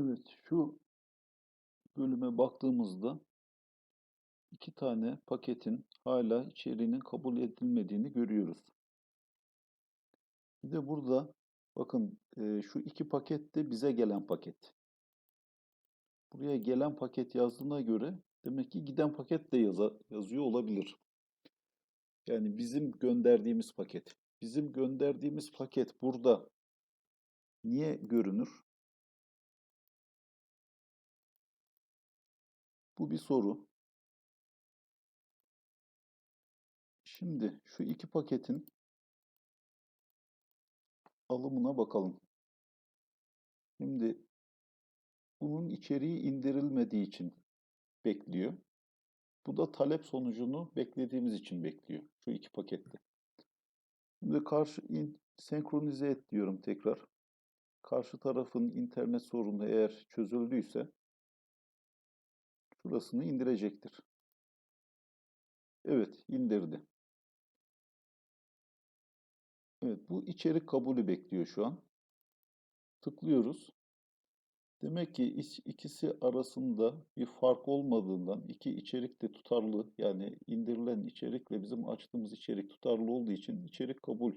Evet, şu bölüme baktığımızda iki tane paketin hala içeriğinin kabul edilmediğini görüyoruz. Bir de burada bakın e, şu iki paket de bize gelen paket. Buraya gelen paket yazdığına göre demek ki giden paket de yaza, yazıyor olabilir. Yani bizim gönderdiğimiz paket. Bizim gönderdiğimiz paket burada niye görünür? Bu bir soru. Şimdi şu iki paketin alımına bakalım. Şimdi bunun içeriği indirilmediği için bekliyor. Bu da talep sonucunu beklediğimiz için bekliyor. Şu iki pakette. Şimdi karşı in, senkronize et diyorum tekrar. Karşı tarafın internet sorunu eğer çözüldüyse şurasını indirecektir. Evet, indirdi. Evet, bu içerik kabulü bekliyor şu an. Tıklıyoruz. Demek ki ikisi arasında bir fark olmadığından iki içerik de tutarlı yani indirilen içerikle bizim açtığımız içerik tutarlı olduğu için içerik kabul.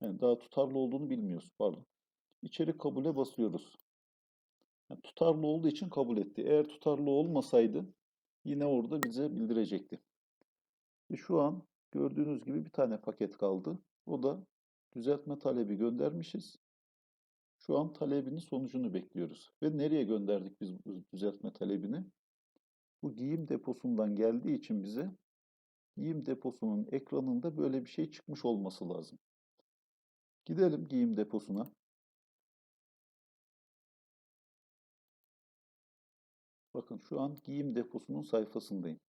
Yani daha tutarlı olduğunu bilmiyoruz pardon. İçerik kabule basıyoruz. Yani tutarlı olduğu için kabul etti. Eğer tutarlı olmasaydı yine orada bize bildirecekti. Ve şu an gördüğünüz gibi bir tane paket kaldı. O da düzeltme talebi göndermişiz. Şu an talebinin sonucunu bekliyoruz. Ve nereye gönderdik biz bu düzeltme talebini? Bu giyim deposundan geldiği için bize giyim deposunun ekranında böyle bir şey çıkmış olması lazım. Gidelim giyim deposuna. Bakın şu an giyim deposunun sayfasındayım.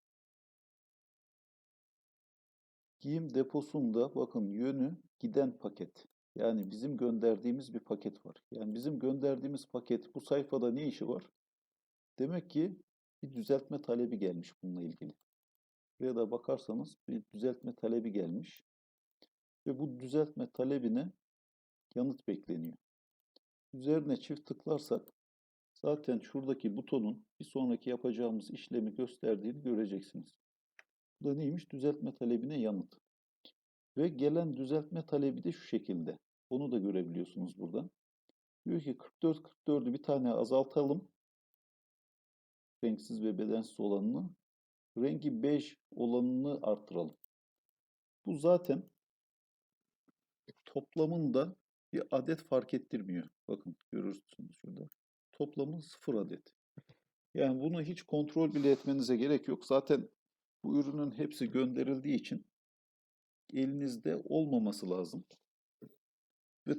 Giyim deposunda bakın yönü giden paket. Yani bizim gönderdiğimiz bir paket var. Yani bizim gönderdiğimiz paket bu sayfada ne işi var? Demek ki bir düzeltme talebi gelmiş bununla ilgili. Buraya da bakarsanız bir düzeltme talebi gelmiş. Ve bu düzeltme talebine yanıt bekleniyor. Üzerine çift tıklarsak zaten şuradaki butonun bir sonraki yapacağımız işlemi gösterdiğini göreceksiniz. Bu da neymiş? Düzeltme talebine yanıt. Ve gelen düzeltme talebi de şu şekilde. Onu da görebiliyorsunuz burada. Diyor ki 44 44'ü bir tane azaltalım. Renksiz ve bedensiz olanını. Rengi bej olanını arttıralım. Bu zaten toplamında bir adet fark ettirmiyor. Bakın görürsünüz şurada. Toplamı sıfır adet. Yani bunu hiç kontrol bile etmenize gerek yok. Zaten bu ürünün hepsi gönderildiği için elinizde olmaması lazım. Ve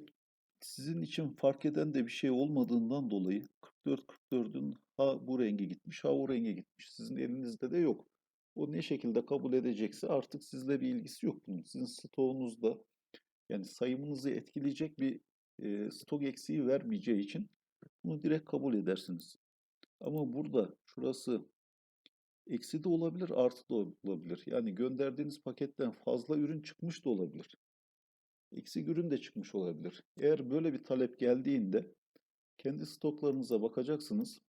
sizin için fark eden de bir şey olmadığından dolayı 44-44'ün ha bu rengi gitmiş, ha o renge gitmiş. Sizin elinizde de yok. O ne şekilde kabul edecekse artık sizle bir ilgisi yok bunun. Sizin stoğunuzda yani sayımınızı etkileyecek bir e, stok eksiği vermeyeceği için bunu direkt kabul edersiniz. Ama burada şurası eksi de olabilir, artı da olabilir. Yani gönderdiğiniz paketten fazla ürün çıkmış da olabilir. Eksik ürün de çıkmış olabilir. Eğer böyle bir talep geldiğinde kendi stoklarınıza bakacaksınız.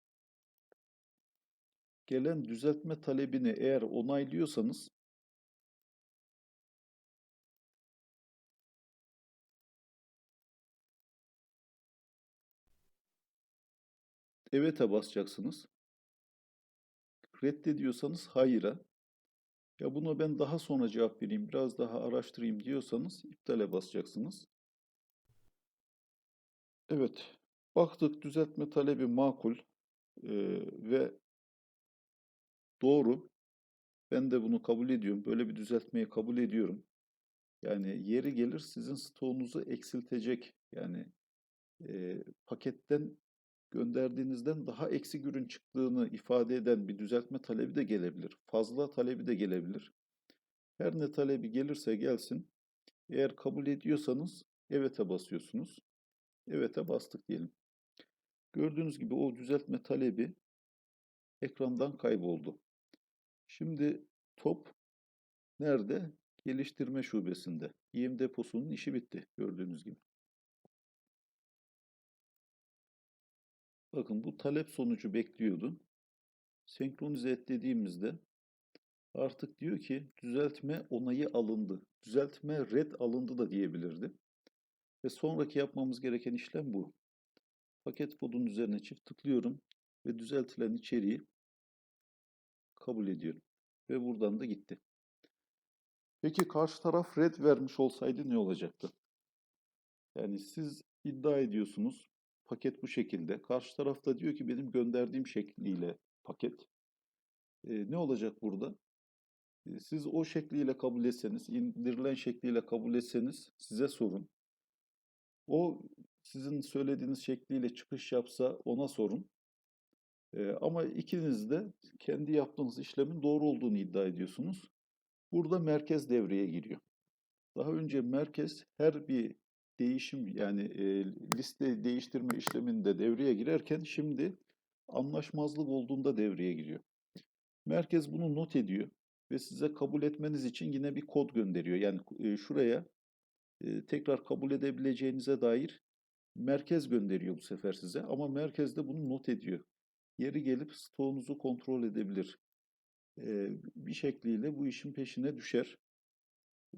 Gelen düzeltme talebini eğer onaylıyorsanız evet'e basacaksınız. Reddediyorsanız hayır'a. Ya buna ben daha sonra cevap vereyim, biraz daha araştırayım diyorsanız iptale basacaksınız. Evet, baktık düzeltme talebi makul ee, ve doğru. Ben de bunu kabul ediyorum. Böyle bir düzeltmeyi kabul ediyorum. Yani yeri gelir sizin stoğunuzu eksiltecek. Yani e, paketten gönderdiğinizden daha eksik ürün çıktığını ifade eden bir düzeltme talebi de gelebilir. Fazla talebi de gelebilir. Her ne talebi gelirse gelsin. Eğer kabul ediyorsanız evet'e basıyorsunuz. Evet'e bastık diyelim. Gördüğünüz gibi o düzeltme talebi ekrandan kayboldu. Şimdi top nerede? Geliştirme şubesinde. Yem deposunun işi bitti gördüğünüz gibi. Bakın bu talep sonucu bekliyordu. Senkronize et dediğimizde artık diyor ki düzeltme onayı alındı. Düzeltme red alındı da diyebilirdi. Ve sonraki yapmamız gereken işlem bu. Paket kodunun üzerine çift tıklıyorum ve düzeltilen içeriği kabul ediyorum. Ve buradan da gitti. Peki karşı taraf red vermiş olsaydı ne olacaktı? Yani siz iddia ediyorsunuz paket bu şekilde. Karşı taraf da diyor ki benim gönderdiğim şekliyle paket. E, ne olacak burada? E, siz o şekliyle kabul etseniz, indirilen şekliyle kabul etseniz size sorun. O sizin söylediğiniz şekliyle çıkış yapsa ona sorun. E, ama ikiniz de kendi yaptığınız işlemin doğru olduğunu iddia ediyorsunuz. Burada merkez devreye giriyor. Daha önce merkez her bir değişim yani e, liste değiştirme işleminde devreye girerken şimdi anlaşmazlık olduğunda devreye giriyor. Merkez bunu not ediyor ve size kabul etmeniz için yine bir kod gönderiyor. Yani e, şuraya e, tekrar kabul edebileceğinize dair merkez gönderiyor bu sefer size ama merkez de bunu not ediyor. Yeri gelip stoğunuzu kontrol edebilir. E, bir şekliyle bu işin peşine düşer.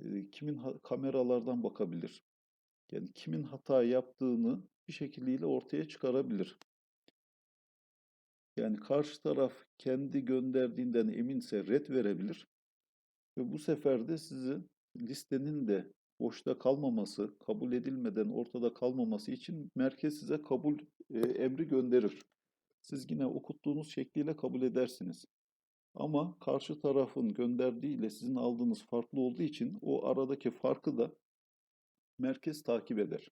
E, kimin kameralardan bakabilir. Yani kimin hata yaptığını bir şekliyle ortaya çıkarabilir. Yani karşı taraf kendi gönderdiğinden eminse red verebilir. Ve bu sefer de sizin listenin de boşta kalmaması, kabul edilmeden ortada kalmaması için merkez size kabul e, emri gönderir. Siz yine okuttuğunuz şekliyle kabul edersiniz. Ama karşı tarafın gönderdiği ile sizin aldığınız farklı olduğu için o aradaki farkı da merkez takip eder.